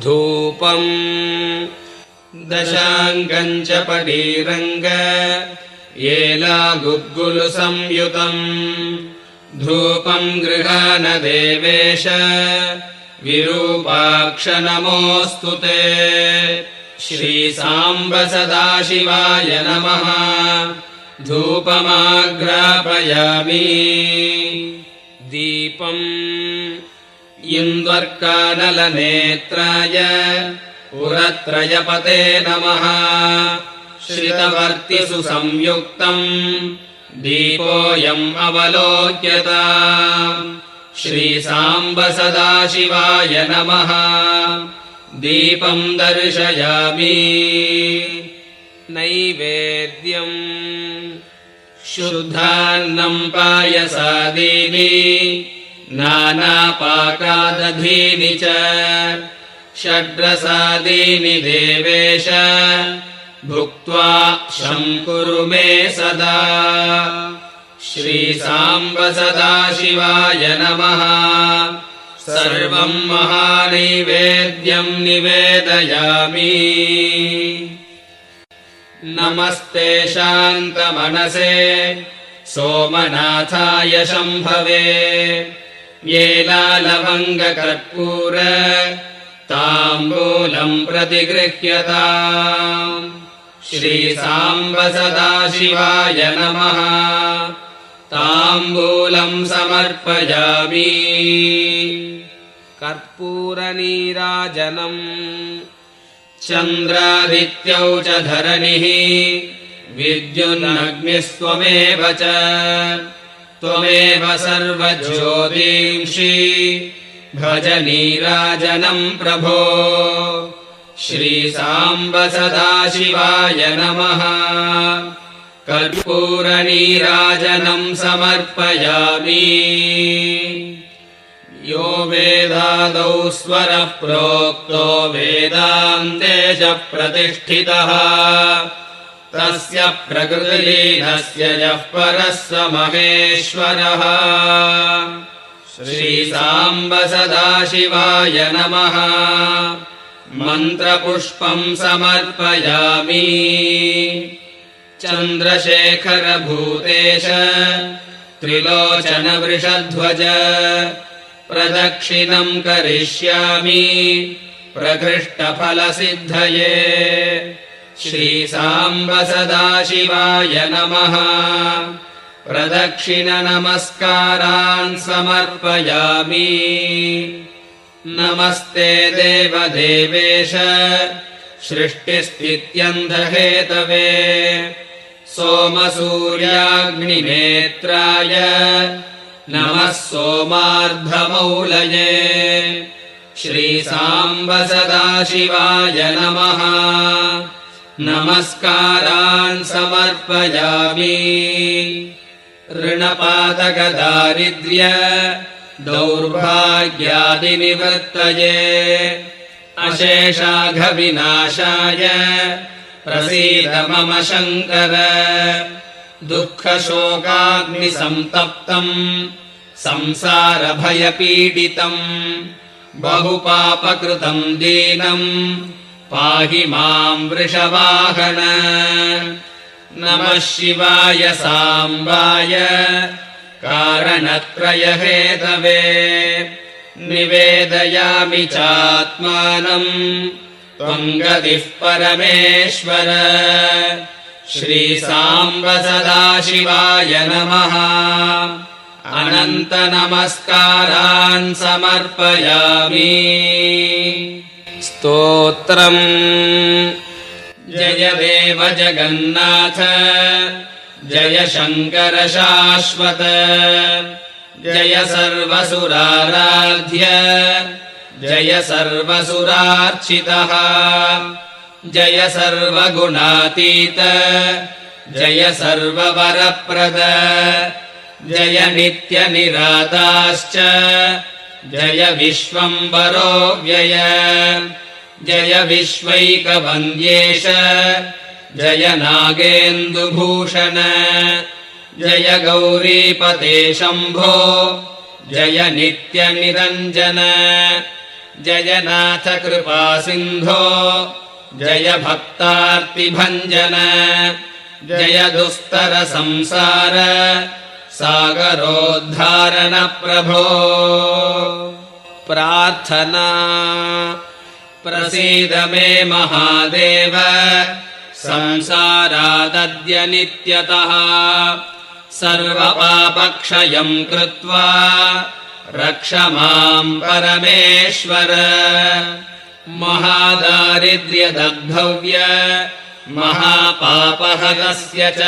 धूपम्। दशाङ्गम् च पडीरङ्ग। संयुतम् धूपम् गृहानदेवेश विरूपाक्ष नमोऽस्तु ते। श्रीसाम्ब सदाशिवाय नमः। धूपमाग्रापयामि। दीपम् इन्द्वर्कानलनेत्राय पुरत्रयपते नमः। श्रितवर्तिषु संयुक्तम् दीपोऽयम् अवलोक्यता। श्रीसाम्ब सदाशिवाय नमः। दीपम् दर्शयामि। नैवेद्यम् शुद्धान्नम् पायसादीनि नानापाकादधीनि च। षड्रसादीनि देवेश। भुक्त्वा शङ्कुरु मे सदा। श्रीसाम्ब सदाशिवाय नमः। सर्वम् महानैवेद्यम् निवेदयामि। नमस्ते शान्तमनसे। सोमनाथाय शम्भवे येलालवङ्गकर्पूर ताम्बूलम् प्रतिगृह्यता श्रीसाम्ब सदाशिवाय नमः। ताम्बूलम् समर्पयामि। कर्पूरनीराजनम्। चन्द्रादित्यौ च धरनिः विद्युन्नग्निस्त्वमेव च त्वमेव सर्वज्योतींषि भज नीराजनम् प्रभो। श्रीसाम्ब सदाशिवाय नमः। कर्पूरनीराजनम् समर्पयामि। यो वेदादौ स्वरः प्रोक्तो वेदान्ते च प्रतिष्ठितः तस्य प्रकृतिलीनस्य यः परः महेश्वरः। श्रीसाम्ब सदाशिवाय नमः। मन्त्रपुष्पम् समर्पयामि। चन्द्रशेखरभूतेश त्रिलोचनवृषध्वज प्रदक्षिणम् करिष्यामि। प्रकृष्टफलसिद्धये श्रीसाम्ब सदाशिवाय नमः। प्रदक्षिणनमस्कारान् समर्पयामि। नमस्ते देवदेवेश सृष्टिस्थित्यन्धहेतवे। सोमसूर्याग्निनेत्राय नमः सोमार्धमौलये। श्रीसाम्ब सदाशिवाय नमः नमस्कारान् समर्पयामि। ऋणपातकदारिद्र्य दौर्भाग्यादिनिवर्तये अशेषाघविनाशाय प्रसीद मम शङ्कर। दुःखशोकाग्निसन्तप्तम् संसारभयपीडितम् बहुपापकृतम् दीनम् पाहि माम् वृषवाहन नमः शिवाय साम्बाय कारणत्रयहेतवे। निवेदयामि चात्मानम् त्वम् गतिः परमेश्वर। श्रीसाम्ब सदाशिवाय नमः। अनन्तनमस्कारान् समर्पयामि स्तोत्रम्। जय देव जगन्नाथ। जय शङ्कर शाश्वत जय सर्वसुराराध्य। जय सर्वसुरार्चितः। जय सर्वगुणातीत। जय सर्ववरप्रद। जय नित्यनिराताश्च जय विश्वम्बरो व्यय। जय विश्वैकवन्द्येश। जय नागेन्दुभूषण। जय गौरीपते शम्भो। जय नित्यनिरञ्जन। जय नाथ कृपासिन्धो जय भक्तार्तिभञ्जन। जय दुस्तर संसार सागरोद्धारण प्रभो प्रार्थना। प्रसीद मे महादेव। संसारादद्य नित्यतः। सर्वपापक्षयम् कृत्वा रक्ष माम् परमेश्वर। महादारिद्र्यदग्धव्य महापापहगस्य च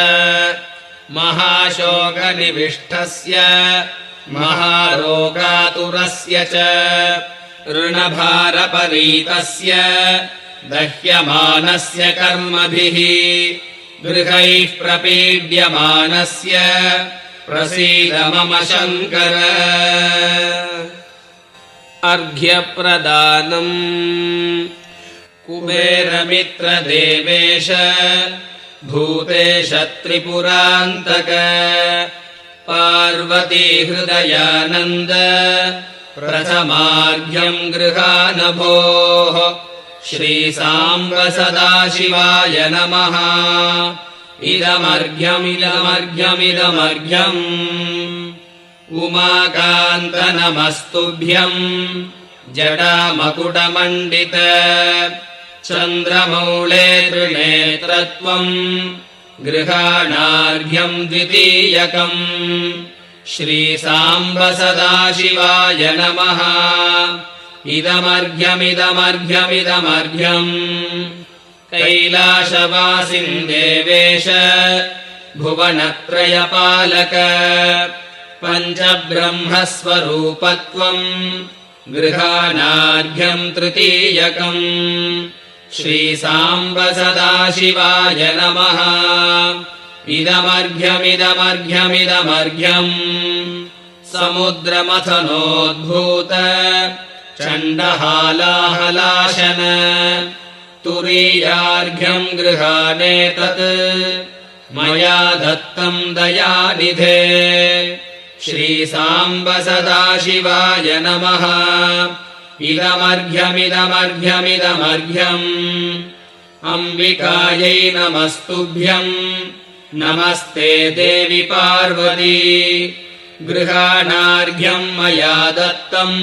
महाशोकनिविष्टस्य महारोगातुरस्य च ऋणभारपरीतस्य दह्यमानस्य कर्मभिः गृहैः प्रपीड्यमानस्य प्रसीद मम शङ्कर। अर्घ्यप्रदानम् कुबेरमित्रदेवेश भूतेश त्रिपुरान्तक पार्वतीहृदयानन्द प्रथमार्घ्यम् गृहानभोः श्रीसाम्ब सदाशिवाय नमः। इदमर्घ्यमिदमर्घ्यमिदमर्घ्यम् उमाकान्त नमस्तुभ्यम्। जडामकुटमण्डित चन्द्रमौळे त्रिनेत्रत्वम् गृहाणार्घ्यम् द्वितीयकम्। श्रीसाम्ब सदाशिवाय नमः। इदमर्घ्यमिदमर्घ्यमिदमर्घ्यम्। कैलाशवासिन् देवेश भुवनत्रयपालक पञ्चब्रह्मस्वरूपत्वम् गृहाणार्घ्यम् तृतीयकम् श्रीसाम्ब सदाशिवाय नमः। इदमर्घ्यमिदमर्घ्यमिदमर्घ्यम्। समुद्रमथनोद्भूत चण्डहालाहलाशन। तुरीयार्घ्यम् गृहानेतत् मया दत्तम् दयानिधे। श्रीसाम्ब सदाशिवाय नमः इदमर्घ्यमिदमर्घ्यमिदमर्घ्यम् अम्बिकायै नमस्तुभ्यम् नमस्ते देवि पार्वती गृहाणार्घ्यम् मया दत्तम्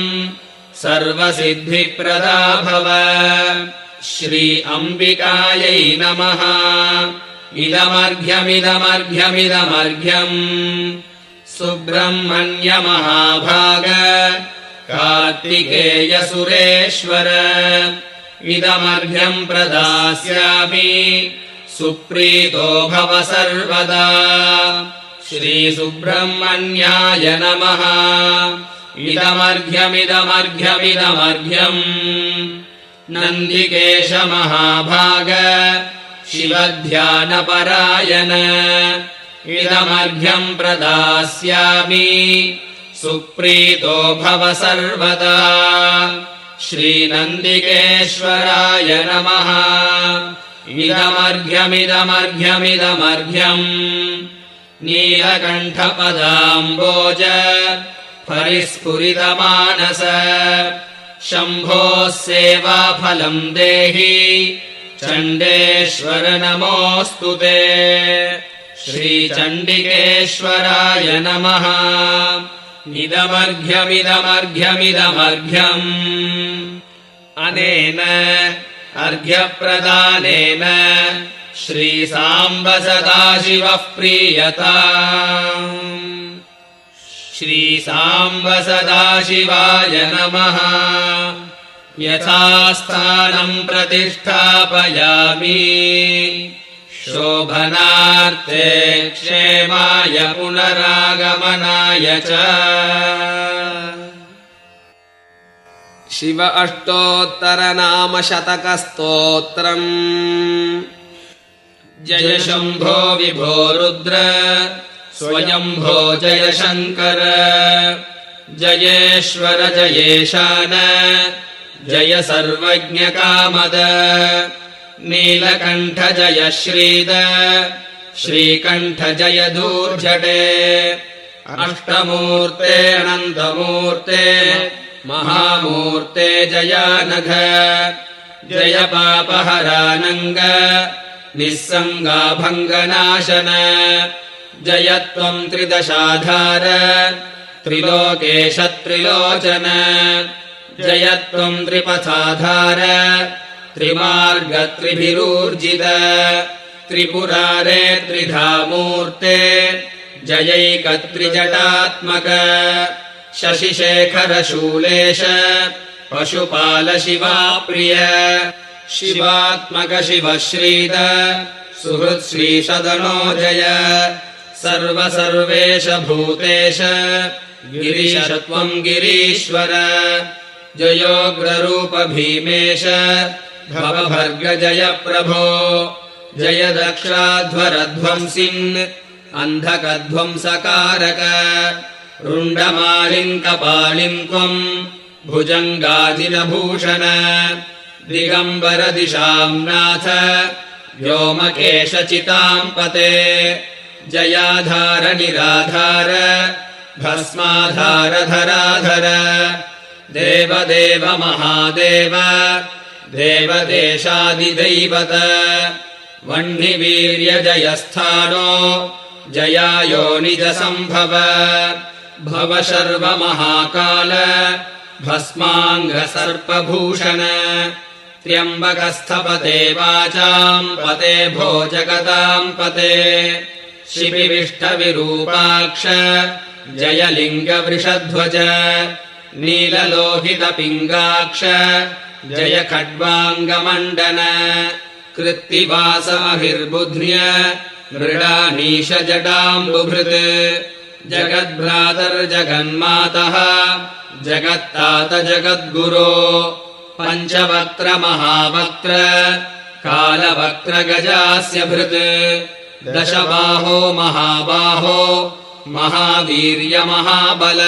सर्वसिद्धिप्रदा भव श्री अम्बिकायै नमः इदमर्घ्यमिदमर्घ्यमिदमर्घ्यम् सुब्रह्मण्यमहाभाग कार्तिकेयसुरेश्वर। इदमर्घ्यम् प्रदास्यामि। सुप्रीतो भव सर्वदा। श्रीसुब्रह्मण्याय नमः। इदमर्घ्यमिदमर्घ्यमिदमर्घ्यम्। नन्दिकेशमहाभाग। शिवध्यानपरायण। इदमर्घ्यम् प्रदास्यामि सुप्रीतो भव सर्वदा। श्रीनन्दिकेश्वराय नमः। इदमर्घ्यमिदमर्घ्यमिदमर्घ्यम्। नीलकण्ठपदाम्बोज परिस्फुरितमानस। शम्भोः सेवाफलम् देहि चण्डेश्वर नमोऽस्तु ते। श्रीचण्डिकेश्वराय नमः इदमर्घ्यमिदमर्घ्यमिदमर्घ्यम्। अनेन अर्घ्यप्रदानेन श्रीसाम्ब सदाशिवः प्रीयता। श्रीसाम्ब सदाशिवाय नमः। यथास्थानम् प्रतिष्ठापयामि शोभनार्थे क्षेमाय पुनरागमनाय च। शिव अष्टोत्तरनामशतकस्तोत्रम्। जय शम्भो विभो रुद्र स्वयम्भो जय शङ्कर जयेश्वर जयेशान जय सर्वज्ञकामद नीलकण्ठ जय श्रीद श्रीकण्ठ जय अष्टमूर्ते अनन्तमूर्ते। महामूर्ते जयानघ। जय पापहरानङ्ग। निःसङ्गाभङ्गनाशन। जय त्वम् त्रिदशाधार। त्रिलोकेशत्रिलोचन जय त्वम् त्रिपथाधार त्रिमार्गत्रिभिरूर्जित। त्रिपुरारे त्रिधामूर्ते जयैकत्रिजटात्मक। शशिशेखरशूलेश पशुपालशिवाप्रिय। शिवात्मक शिव श्रीद सर्वेश भूतेश गिरीश त्वम् गिरीश्वर। जयोग्ररूप भीमेश भवभर्ग जय प्रभो जय दक्षाध्वरध्वंसिन् अन्धकध्वंसकारक। रुण्डमालिम् कपालिम् त्वम् भुजङ्गादिनभूषण दिगम्बर नाथ व्योमकेशचिताम् पते जयाधार निराधार भस्माधार धराधर देवदेव महादेव देवदेशादिदैवत। वह्निवीर्यजयस्थानो जयायो निजसम्भव। भव शर्वमहाकाल भस्माङ्गसर्पभूषण। त्र्यम्बकस्थपते वाचाम् पते भोजगताम् पते। शिबिविष्टविरूपाक्ष जयलिङ्गवृषध्वज। नीललोहितपिङ्गाक्ष जय खड्वाङ्गमण्डन कृत्तिवासाहिर्बुध्न्य मृडानीशजटाम्बुभृत् जगद्भ्रातर्जगन्मातः जगत्तात जगद्गुरो। पञ्चवक्त्रमहावक्त्र कालवक्त्रगजास्य भृत्। दशबाहो महाबाहो महावीर्यमहाबल।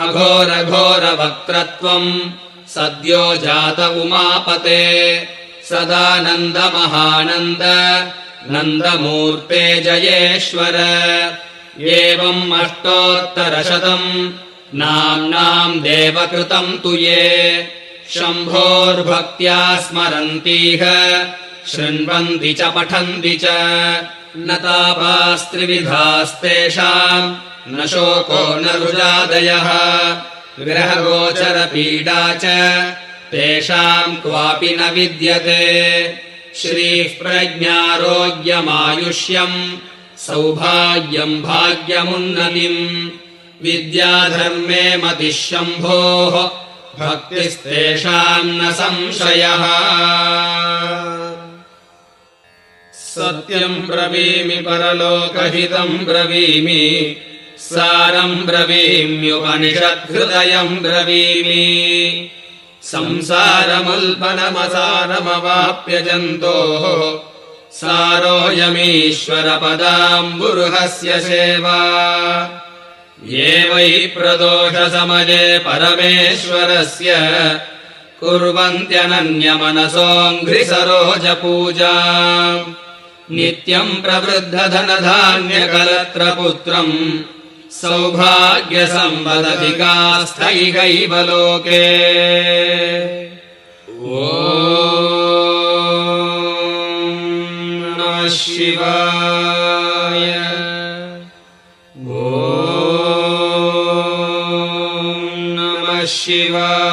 अघोरघोरवक्त्रत्वम् सद्यो जात उमापते। सदानन्दमहानन्द नन्दमूर्ते जयेश्वर। एवम् अष्टोत्तरशतम् नाम्नाम् देवकृतम् तु ये। शम्भोर्भक्त्या स्मरन्तीह शृण्वन्ति च पठन्ति च। न तापास्त्रिविधास्तेषाम् न शोको न रुजादयः ग्रहगोचरपीडा च तेषाम् क्वापि न विद्यते। श्रीः प्रज्ञारोग्यमायुष्यम् सौभाग्यम् भाग्यमुन्नतिम्। विद्याधर्मे मतिः शम्भोः भक्तिस्तेषाम् न संशयः। सत्यम् ब्रवीमि परलोकहितम् ब्रवीमि सारम् ब्रवीम्युपनिषद्हृदयम् ब्रवीमि। संसारमुल्पनमसारमवाप्य जन्तोः सारोऽयमीश्वरपदाम्बुरुहस्य सेवा। ये वै प्रदोषसमये परमेश्वरस्य कुर्वन्त्यनन्यमनसोऽङ्घ्रिसरोजपूजा। नित्यम् प्रवृद्धधनधान्यकलत्रपुत्रम् सौभाग्यसम्पदधिकास्थैकैव लोके। ओ नमः शिवाय। ॐ नमः शिवाय